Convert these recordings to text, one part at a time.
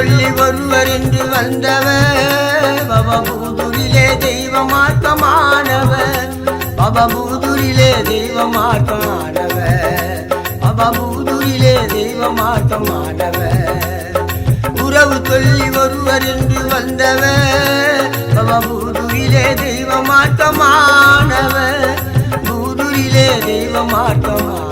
சொல்லி ஒருவர் வந்தவர். பவபூதுரிலே தெய்வமார்க்கமானவர் பவபூதுரிலே தெய்வமார்க்கமானவர் பவபூதுரிலே தெய்வமார்க்கமானவர் உறவு சொல்லி ஒருவர் என்று வந்தவர். பவபூதுரிலே தெய்வமார்க்கமானவர் பூதுரிலே தெய்வமார்க்கமானவர்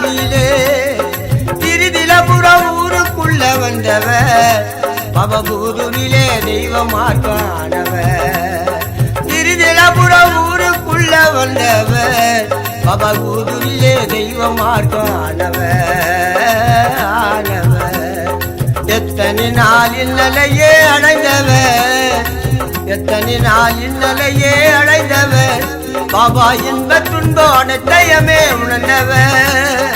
காண முடியலே திருதிலபுரம் ஊருக்குள்ள வந்தவர். பவபூதுரிலே தெய்வமாக்கானவர் திருதிலபுரம் ஊருக்குள்ள வந்தவர். பவபூதுரிலே தெய்வமாக்கானவர் ஆனவர் எத்தனை நாளில் நிலையே அடைந்தவர். எத்தனை நாளில் நிலையே அடைந்தவர். பாபா இன்ப துன்போ அனைத்தையமே உணர்ந்தவர்.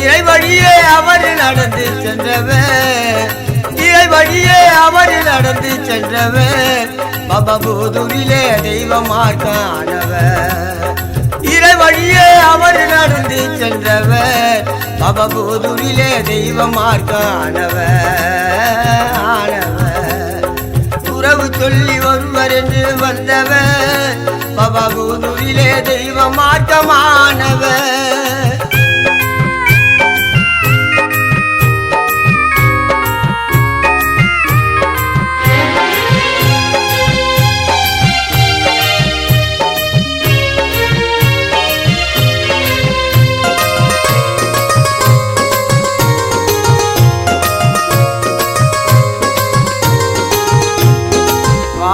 இறை வழியே அவர் நடந்து சென்றவர். இறை வழியே அவர் நடந்து சென்றவர். பாபா போதூரிலே தெய்வமாக தெய்வமாக்கானவர் இறை வழியே அவர் நடந்து சென்றவர். பாபா போதூரிலே தெய்வமாக தெய்வமாக்கானவர் ஆனவர். உறவு சொல்லி ஒருவர் என்று வந்தவர். பவகுருவிலே தெய்வ மாற்றமானவர்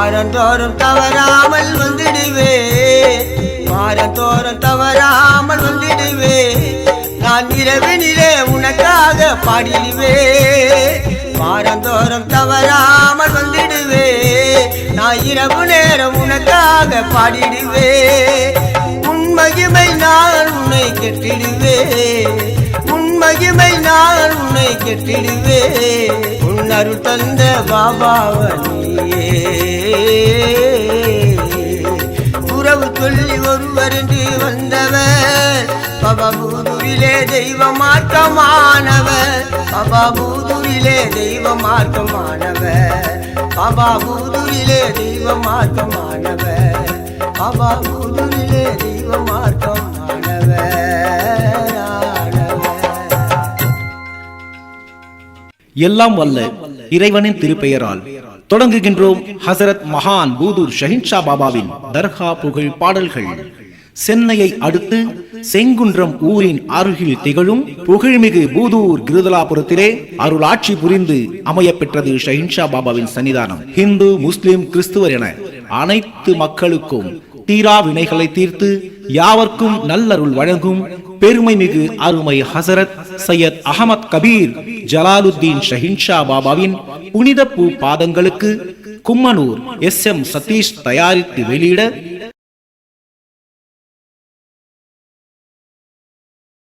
வாரந்தோறும் தவறாமல் வந்திடுவே. வாரந்தோறும் தவறாமல் வந்திடுவே. நான் இரவினிலே உனக்காக பாடிடுவே. வாரந்தோறும் தவறாமல் வந்திடுவே. நான் இரவு நேரம் உனக்காக பாடிடுவே. உன்மகிமை நான் உன்னை கெட்டிடுவே. உன்மகிமை நான் உன்னை கெட்டிடுவே. அருள் தந்த பாபாவனியே உறவு சொல்லி ஒருவர் என்று வந்தவர். பவபூதுரிலே தெய்வ மாற்றமானவர் பவபூதுரிலே தெய்வ மாற்றமானவர் பவபூதுரிலே தெய்வ மாற்றமானவர் பவபூதுரிலே தெய்வ மாற்றமானவர் எல்லாம் வல்ல இறைவனின் திருப்பெயரால். தொடங்குகின்றோம் ஹசரத் மகான் பூதூர் ஷஹின்ஷா பாபாவின் தர்கா புகழ் பாடல்கள். சென்னையை அடுத்து செங்குன்றம் ஊரின் அருகில் திகழும் புகழ்மிகு பூதூர் கிருதலாபுரத்திலே அருளாட்சி புரிந்து அமையப்பெற்றது ஷஹின்ஷா பாபாவின் சன்னிதானம். ஹிந்து முஸ்லிம் கிறிஸ்துவர் என அனைத்து மக்களுக்கும் தீரா வினைகளை தீர்த்து யாவர்க்கும் நல்லருள் வழங்கும் பெருமை மிகு அருமை ஹசரத் சையத் அகமத் கபீர் ஜலாலுத்தீன் ஷஹின்ஷா பாபாவின் புனித பூ பாதங்களுக்கு கும்மனூர் எஸ் எம் சதீஷ் தயாரித்து வெளியிட